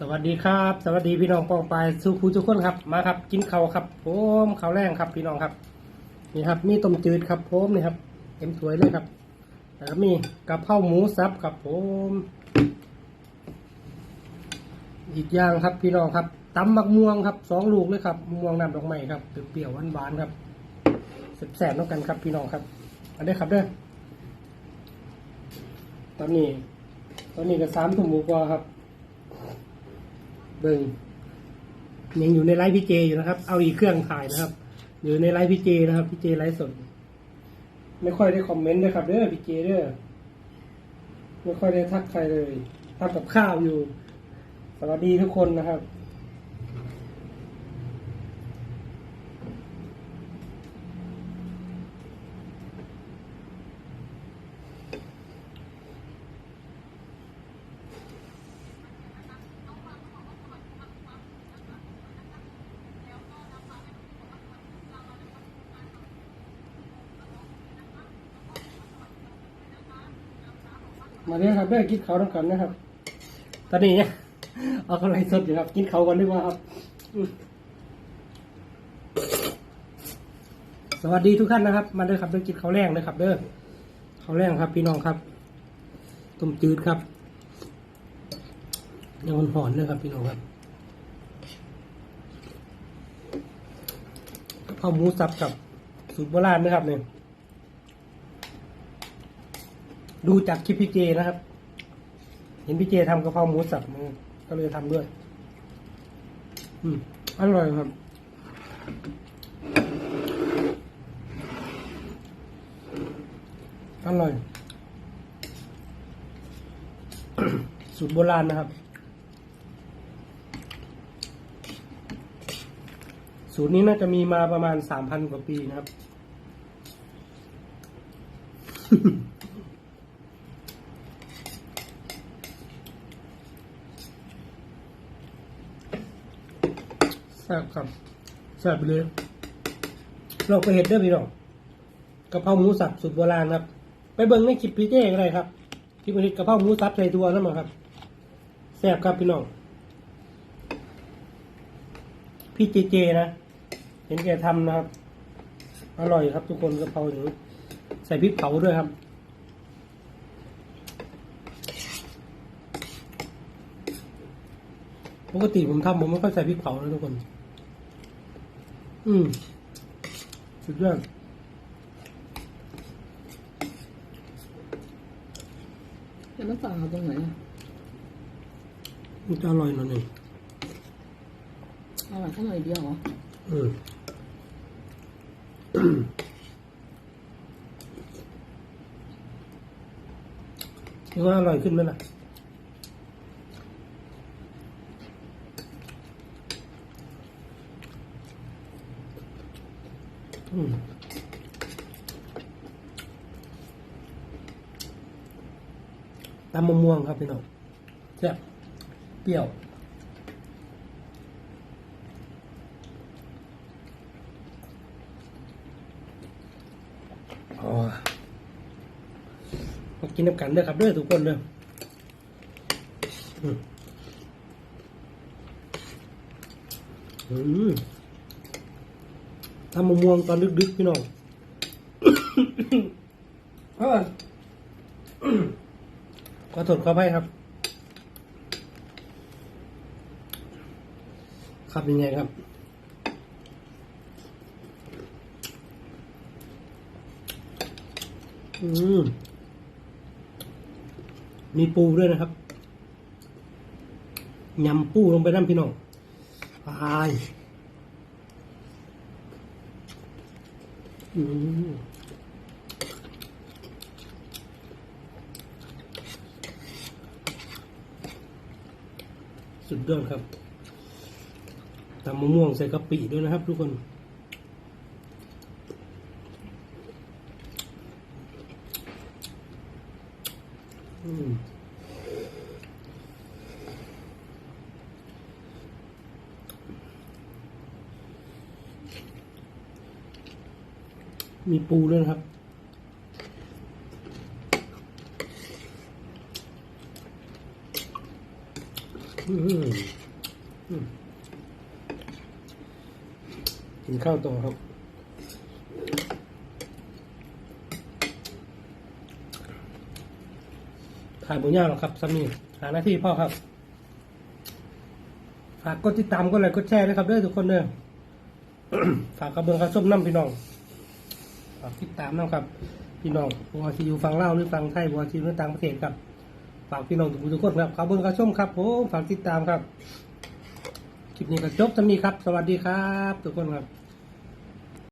สวัสดีครับ สวัสดีพี่น้องปองปายสู้ครูทุกคนครับมาครับ กินเขาครับผมข้าแรงครับ พี่น้องครับ นี่ครับ มีต้มจืดครับผมนี่ครับเต็มถ้วยเลยครับแล้วก็มีกะเพราหมูสับครับผมอีกอย่างครับ พี่น้องครับตำมักม่วงครับสองลูกเลยครับม่วงน้ำดอกไม้ครับเปรี้ยวๆหวานๆครับแซ่บๆต้องกันครับ พี่น้องครับอันนี้ครับเด้อตอนนี้ ตอนนี้ก็สามทุ่มกว่าครับ เบิ่งยังอยู่ในไลฟ์พี่เจอยู่นะครับ เอาอีกเครื่องถ่ายนะครับ อยู่ในไลฟ์พี่เจนะครับพี่เจไลฟ์สด ไม่ค่อยได้คอมเมนต์ด้วยครับเด้อพี่เจเด้อไม่ค่อยได้ทักใครเลยทำกับข้าวอยู่ สวัสดีทุกคนนะครับ มาเนี่ยครับเด้อกินเขาต้องกันนะครับ ตอนนี้เนี่ยเอากำไรสดอยู่ครับ กินเขากันดีกว่าครับ สวัสดีทุกท่านนะครับ มาเด้อครับเด้อกินเขาแรงเลยครับ เด้อเขาแรงครับ พี่น้องครับต้มจืดครับยังหอนๆเลยครับพี่น้องครับข้าวหมูสับกับสูตรโบราณนะครับเนี่ย ดูจากคลิปพี่เจนะครับ เห็นพี่เจทำกะเพราหมูสับมันก็เลยทำด้วย อืมอร่อยครับ อร่อย สูตรโบราณนะครับ สูตรนี้น่าจะมีมาประมาณสามพันกว่าปีนะครับ แซ่บครับแซ่บไปเลยเราไปเห็ดเด้อพี่น้องกะเพราหมูสับสูตรโบราณครับ ไปเบิ่งในคลิปพี่เจ้ก็ได้ครับ ที่ผลิตกะเพราหมูสับใส่ตัวนั่นมาครับแซ่บครับพี่น้องพี่เจเจนะเห็นแกทำนะครับ อร่อยครับทุกคนกะเพราอย่างนี้ใส่พริกเผาด้วยครับปกติผมทำผมไม่ค่อยใส่พริกเผานะทุกคน อืมสุดยอดแล้วมันต่างกันตรงไหนอะมันจะอร่อยหน่อยหนึ่งอร่อยแค่หน่อยเดียวเหรออืม คิดว่าอร่อยขึ้นไหมล่ะ ตำมะม่วงครับพี่น้องแซ่บเปรี้ยว อ๋อมากินน้ำกันด้อครับด้อทุกคนเด้ออืมอืม ทำมะม่วงตอนดึกๆพี่น้องเออขอโทษขออภัยครับ ครับยังไงครับ อืม มีปูด้วยนะครับยำปูลงไปน้ำพี่น้องพา อืมสุดยอดครับตำมะม่วงใส่กะปิด้วยนะครับทุกคน อืม มีปูด้วยนะครับอืมกินข้าวต่อครับถ่ายบุญยากหรอกครับสามีหาหน้าที่พ่อครับ ฝากกดติดตามกดไลค์กดแชร์นะครับเด้อทุกคนเด้อฝากกระเบื้องกระส้มน้ำพี่น้อง ฝากติดตามนะครับพี่น้องบัวซีอยู่ฟังเล่าหรือฟังไทยบัวซีอยู่ในต่างประเทศครับฝากพี่น้องทุกทุกคนครับขอบคุณครับชมครับผมฝากติดตามครับคลิปนี้ก็จบจะมีครับ สวัสดีครับ ทุกคนครับ